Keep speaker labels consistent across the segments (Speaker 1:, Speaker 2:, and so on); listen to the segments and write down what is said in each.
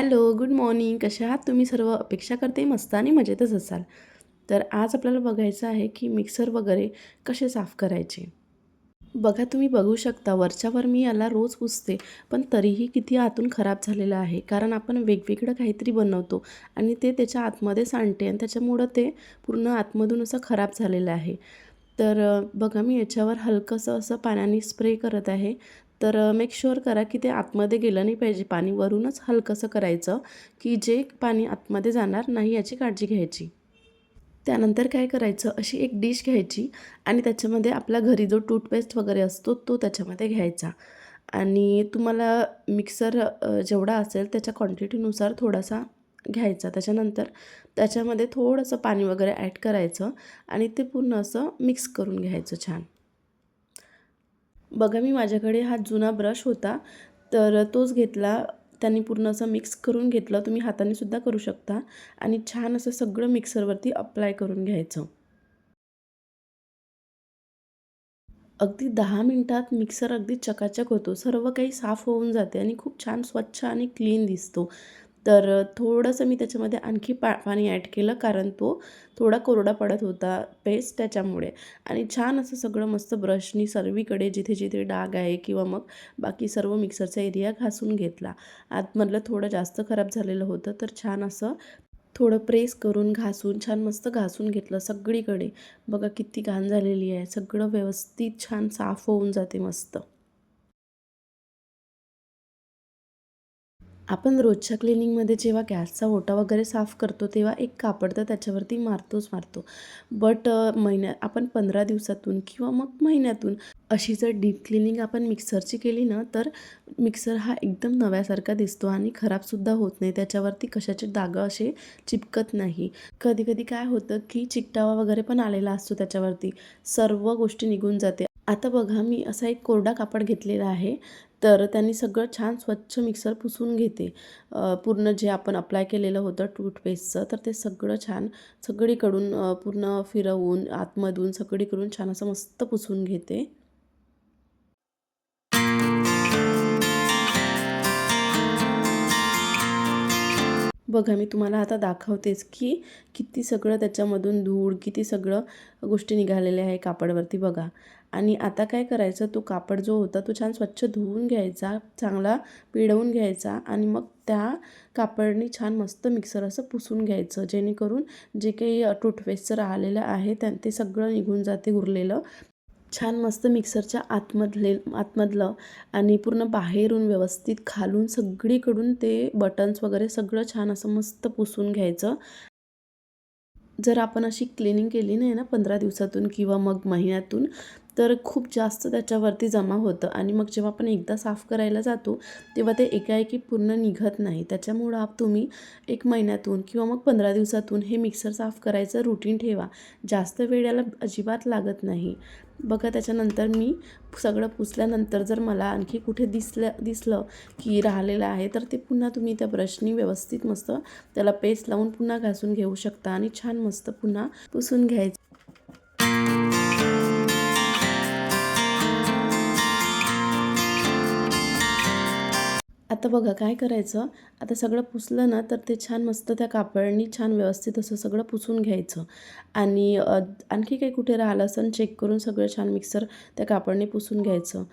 Speaker 1: Hello good morning. कशा आहात? तुम्ही सर्व अपेक्षा करते मस्त आणि मजेतच असाल. तर आज आपल्याला बघायचं आहे की मिक्सर वगैरे कसे साफ करायचे. बघा तुम्ही बघू शकता वरच्यावर मी याला रोज पुसते पण तरीही किती आतून खराब झालेलं आहे. कारण आपण वेगवेगळं काहीतरी बनवतो आणि ते त्याच्या आतमध्ये सांडते आणि त्याच्यामुळं ते पूर्ण आतमधून असं खराब झालेलं आहे. तर बघा मी याच्यावर हलकंसं असं पाण्याने स्प्रे करत आहे. तर मेक शुअर करा की ते आतमध्ये गेलं नाही पाहिजे. पाणी वरूनच हलकंसं करायचं की जे पाणी आतमध्ये जाणार नाही याची काळजी घ्यायची. त्यानंतर काय करायचं? अशी एक डिश घ्यायची आणि त्याच्यामध्ये आपल्या घरी जो टूथपेस्ट वगैरे असतो तो त्याच्यामध्ये घ्यायचा. आणि तुम्हाला मिक्सर जेवढा असेल त्याच्या क्वांटिटीनुसार थोडासा घ्यायचा. त्याच्यानंतर त्याच्यामध्ये थोडंसं पाणी वगैरे ॲड करायचं आणि ते पूर्ण असं मिक्स करून घ्यायचं छान. बघा मी माझ्याकडे हा जुना ब्रश होता तर तोच घेतला त्यांनी पूर्ण असं मिक्स करून घेतलं तुम्ही हाताने सुद्धा करू शकता आणि छान असं सगळं मिक्सरवरती अप्लाय करून घ्यायचं. अगदी दहा मिनटात मिक्सर अगदी चकाचक होतो सर्व काही साफ होऊन जाते आणि खूप छान स्वच्छ आणि क्लीन दिसतो. तर थोडंसं मी त्याच्यामध्ये आणखी पा पाणी ॲड केलं कारण तो थोडा कोरडा पडत होता पेस्ट त्याच्यामुळे. आणि छान असं सगळं मस्त ब्रशनी सर्वीकडे जिथे जिथे डाग आहे किंवा मग बाकी सर्व मिक्सरचा एरिया घासून घेतला. आतमधलं थोडं जास्त खराब झालेलं होतं तर छान असं थोडं प्रेस करून घासून छान मस्त घासून घेतलं सगळीकडे. बघा किती घाण झालेली आहे. सगळं व्यवस्थित छान साफ होऊन जाते मस्त. आपण रोजच्या क्लिनिंगमध्ये जेव्हा गॅसचा ओटा वगैरे साफ करतो तेव्हा एक कापड तर त्याच्यावरती मारतोच मारतो. बट महिन्या आपण पंधरा दिवसातून किंवा मग महिन्यातून अशी जर डीप क्लिनिंग आपण मिक्सरची केली ना तर मिक्सर हा एकदम नव्यासारखा दिसतो आणि खराबसुद्धा होत नाही. त्याच्यावरती कशाचे दागं असे चिपकत नाही. कधी कधी काय होतं की चिकटावा वगैरे पण आलेला असतो त्याच्यावरती. सर्व गोष्टी निघून जाते. आता बघा मी असा एक कोरडा कापड घेतलेला आहे. तर त्यांनी सगळं छान स्वच्छ मिक्सर पुसून घेते. पूर्ण जे आपण अप्लाय केलेलं होतं टूथपेस्टचं तर ते सगळं छान सगळीकडून पूर्ण फिरवून आतमधून सगळीकडून छान असं मस्त पुसून घेते. बघा मी तुम्हाला आता दाखवतेच की किती सगळं त्याच्यामधून धूळ किती सगळं गोष्टी निघालेल्या आहे कापडवरती बघा. आणि आता काय करायचं तो कापड जो होता तो छान स्वच्छ धुवून घ्यायचा चांगला पिळवून घ्यायचा आणि मग त्या कापडनी छान मस्त मिक्सर असं पुसून घ्यायचं जेणेकरून जे काही टूथपेस्टचं राहिलेलं आहे त्या ते सगळं निघून जाते उरलेलं. छान मस्त मिक्सरच्या आतमधले आतमधलं आणि पूर्ण बाहेरून व्यवस्थित खालून सगळीकडून ते बटन्स वगैरे सगळं छान असं मस्त पुसून घ्यायचं. जर आपण अशी क्लिनिंग केली नाही ना पंधरा दिवसातून किंवा मग महिन्यातून तर खूप जास्त त्याच्यावरती जमा होतं. आणि मग जेव्हा आपण एकदा साफ करायला जातो तेव्हा ते एकाएकी पूर्ण निघत नाही. त्याच्यामुळं आप तुम्ही एक महिन्यातून किंवा मग पंधरा दिवसातून हे मिक्सर साफ करायचं रुटीन ठेवा. जास्त वेळ याला अजिबात लागत नाही. बघा त्याच्यानंतर मी सगळं पुसल्यानंतर जर मला आणखी कुठे दिसलं दिसलं की राहिलेलं आहे तर ते पुन्हा तुम्ही त्या ब्रशनी व्यवस्थित मस्त त्याला पेस्ट लावून पुन्हा घासून घेऊ शकता आणि छान मस्त पुन्हा पुसून घ्यायचं. आता बघा काय करायचं? आता सगळं पुसलं ना तर ते छान मस्त त्या कापडनी छान व्यवस्थित असं सगळं पुसून घ्यायचं. आणि आणखी काही कुठे राहिलं असं चेक करून सगळं छान मिक्सर त्या कापडने पुसून घ्यायचं.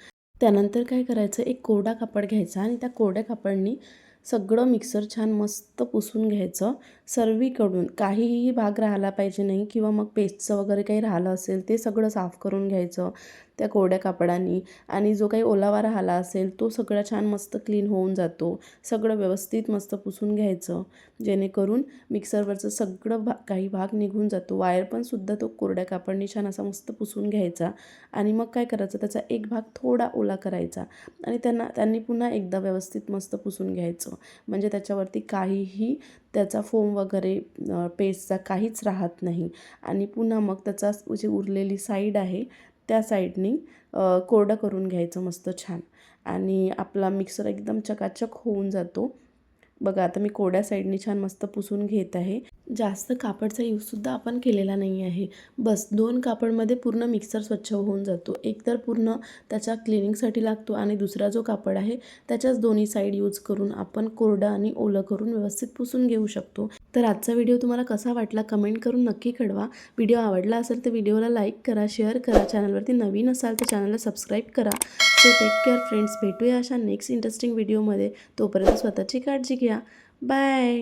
Speaker 1: त्यानंतर काय करायचं? एक कोरडा कापड घ्यायचा आणि त्या कोरड्या कापडनी सगळं मिक्सर छान मस्त पुसून घ्यायचं. सर्वीकडून काहीही भाग राहिला पाहिजे नाही किंवा मग पेस्टचं वगैरे काही राहिलं असेल ते सगळं साफ करून घ्यायचं त्या कोरड्या कापडांनी. आणि जो काही ओलावा राहिला असेल तो सगळा छान मस्त क्लीन होऊन जातो. सगळं व्यवस्थित मस्त पुसून घ्यायचं. जेणेकरून मिक्सरवरचं सगळं भा काही भाग निघून जातो. वायर पण सुद्धा तो कोरड्या कापडनी छान असा मस्त पुसून घ्यायचा. आणि मग काय करायचं? त्याचा एक भाग थोडा ओला करायचा. आणि त्यांना त्यांनी पुन्हा एकदा व्यवस्थित मस्त पुसून घ्यायचं. म्हणजे त्याच्यावरती काहीही त्याचा फोम वगैरे पेस्टचा काहीच राहत नाही. आणि पुन्हा मग त्याचा जी उरलेली साईड आहे त्या साईडनी कोरडं करून घ्यायचं मस्त छान. आणि आपला मिक्सर एकदम चकाचक होऊन जातो. बघा आता मी कोरड्या साईडनी छान मस्त पुसून घेत आहे. जास्त कापडचा यूजसुद्धा आपण केलेला नाही आहे. बस दोन कापडमध्ये पूर्ण मिक्सर स्वच्छ होऊन जातो. एक तर पूर्ण त्याच्या क्लिनिंगसाठी लागतो आणि दुसरा जो कापड आहे त्याच्याच दोन्ही साईड यूज करून आपण कोरडं आणि ओलं करून व्यवस्थित पुसून घेऊ शकतो. तर आजचा व्हिडिओ तुम्हाला कसा वाटला कमेंट करून नक्की कळवा. व्हिडिओ आवडला असेल तर व्हिडिओला लाईक करा शेअर करा चॅनलवरती नवीन असाल तर चॅनलला सबस्क्राईब करा. सो टेक केअर फ्रेंड्स भेटूया अशा नेक्स्ट इंटरेस्टिंग व्हिडिओमध्ये तोपर्यंत स्वतःची काळजी घ्या. बाय